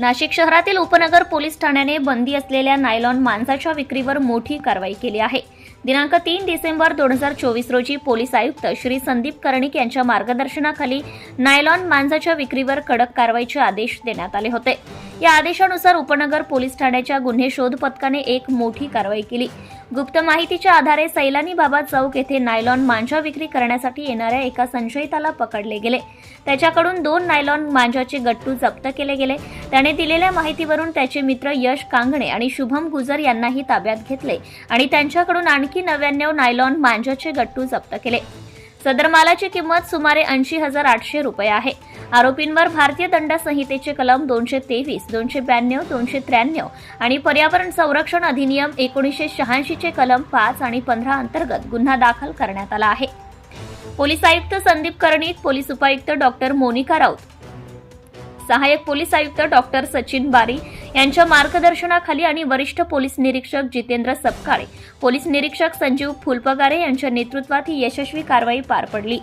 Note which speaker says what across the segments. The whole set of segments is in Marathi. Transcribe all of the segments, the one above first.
Speaker 1: नाशिक शहरातील उपनगर पोलीस ठाण्याने बंदी असलेल्या नायलॉन मांसाच्या विक्रीवर मोठी कारवाई केली आहे. दिनांक तीन डिसेंबर दोन हजार चोवीस रोजी पोलीस आयुक्त श्री संदीप कर्णिक यांच्या मार्गदर्शनाखाली नायलॉन मांसाच्या विक्रीवर कडक कारवाईचे आदेश देण्यात आले होते. या आदेशानुसार उपनगर पोलीस ठाण्याच्या गुन्हे शोध पथकाने एक मोठी कारवाई केली. गुप्त माहितीच्या आधारे सैलानी बाबा चौक येथे नायलॉन मांजा विक्री करण्यासाठी येणाऱ्या एका संशयिताला पकडले गेले. त्याच्याकडून दोन नायलॉन मांजाचे गट्टू जप्त केले गेले. त्याने दिलेल्या माहितीवरून त्याचे मित्र यश कांगणे आणि शुभम गुजर यांनाही ताब्यात घेतले आणि त्यांच्याकडून आणखी नव्याण्णव नायलॉन मांजाचे गट्टू जप्त केले. सदर मालाची किंमत सुमारे ऐंशी हजार आठशे रुपये आहे. आरोपींवर भारतीय दंड संहितेचे कलम दोनशे तेवीस दोनशे ब्याण्णव दोनशे त्र्याण्णव आणि पर्यावरण संरक्षण अधिनियम एकोणीसशे शहाऐंशीचे कलम पाच आणि पंधरा अंतर्गत गुन्हा दाखल करण्यात आला आहे. पोलीस आयुक्त संदीप कर्णिक पोलीस उपायुक्त डॉक्टर मोनिका राऊत सहाय्यक पोलीस आयुक्त डॉक्टर सचिन बारी यांच्या मार्गदर्शनाखाली आणि वरिष्ठ पोलीस निरीक्षक जितेंद्र सपकाळे पोलीस निरीक्षक संजीव फुलपगारे यांच्या नेतृत्वात ही यशस्वी कारवाई पार पडली.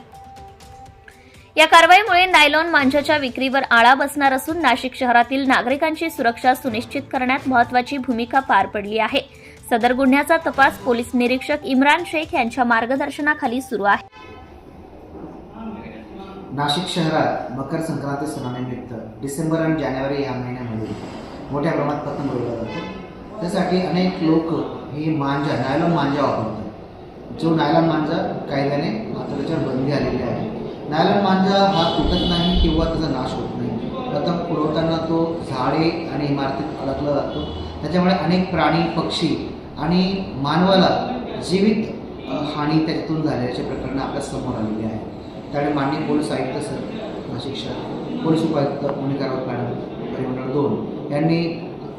Speaker 1: या कारवाईमुळे नायलॉन मांजाच्या विक्रीवर आळा बसणार असून नाशिक शहरातील नागरिकांची सुरक्षा सुनिश्चित करण्यात महत्वाची भूमिका पार पडली आहे. सदर गुन्ह्याचा तपास पोलीस निरीक्षक इम्रान शेख यांच्या मार्गदर्शनाखाली सुरू आहे.
Speaker 2: नाशिक शहरात मकर संक्रांती सणानिमित्त डिसेंबर आणि जानेवारी या महिन्यामध्ये मोठ्या प्रमाणात पतंग उडवला जातो. त्यासाठी अनेक लोक ही मांजा नायलॉन मांजा वापरतात. जो नायलॉन मांजा कायद्याने आता त्याच्यावर बंदी आलेली आहे. नायलॉन मांजा हा तुटत नाही किंवा त्याचा नाश होत नाही. पतंग उडवताना तो झाडे आणि इमारतीत अडकला जातो. त्याच्यामुळे अनेक प्राणी पक्षी आणि मानवाला जीवित हानी त्याच्यातून झाल्याचे प्रकरण आपल्यासमोर आलेली आहे. त्यामुळे माननीय पोलीस आयुक्त सर नाशिक शहर पोलीस उपायुक्त मोनिका राऊत मॅडम दोन. यांनी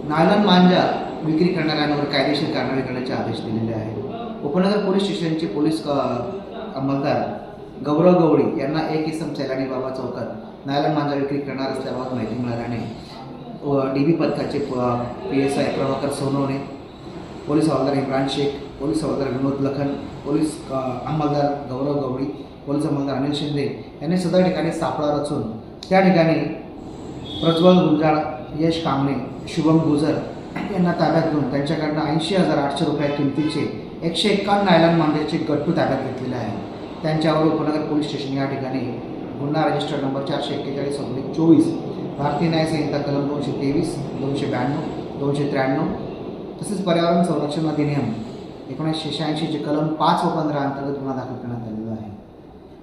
Speaker 2: नायलन मांजा विक्री करणाऱ्यांवर कायदेशीर कारवाई करण्याचे आदेश दिलेले आहेत. उपनगर पोलीस स्टेशनचे पोलीस अंमलदार गौरव गवळी यांना एक इसम सैलानी बाबा चौकात नायलन मांजा विक्री करणार असल्याबाबत माहिती मिळाल्याने डी बी पथकाचे P S I Prabhakar Sonawane police हवालदार इम्रान शेख पोलीस हवालदार विनोद लखन पोलीस अंमलदार गौरव गवळी पोलीस अंमलदार अनिल शिंदे यांनी सदर ठिकाणी सापळा रचून त्या ठिकाणी प्रज्वल गुंजाळ यश कांबळे शुभम गुजर यांना ताब्यात घेऊन त्यांच्याकडनं ऐंशी हजार आठशे रुपया किमतीचे एकशे एक्कावन्न नायलॉन मांजाचे गट्टू ताब्यात घेतलेले आहे. त्यांच्यावर उपनगर पोलीस स्टेशन या ठिकाणी गुन्हा रजिस्टर नंबर चारशे एक्केचाळीस ऑब्लिक चोवीस भारतीय न्याय संहिता कलम दोनशे तेवीस दोनशे ब्याण्णव दोनशे त्र्याण्णव तसेच पर्यावरण संरक्षण अधिनियम एकोणीसशे शहाऐंशीचे कलम पाच व पंधरा अंतर्गत गुन्हा दाखल करण्यात आले.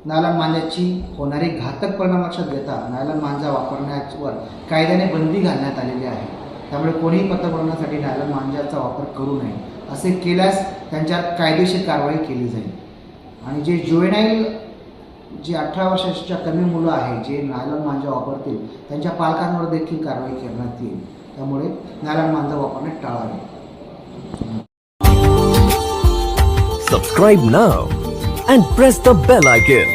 Speaker 2: नायलॉन मांजाची होणारी घातक परिणाम लक्षात घेता नायलॉन मांजा वापरण्यावर कायद्याने बंदी घालण्यात आलेली आहे. त्यामुळे कोणीही पत्र बनवण्यासाठी नायलॉन मांजाचा वापर करू नये. असे केल्यास त्यांच्यावर कायदेशीर कारवाई केली जाईल. आणि जे जुएनाईल जे अठरा वर्षाच्या कमी मुलं आहे जे नायलॉन मांजा वापरतील त्यांच्या पालकांवर देखील कारवाई करण्यात येईल. त्यामुळे नायलॉन मांजा वापरणे टाळावे.
Speaker 3: Subscribe now and press the bell icon.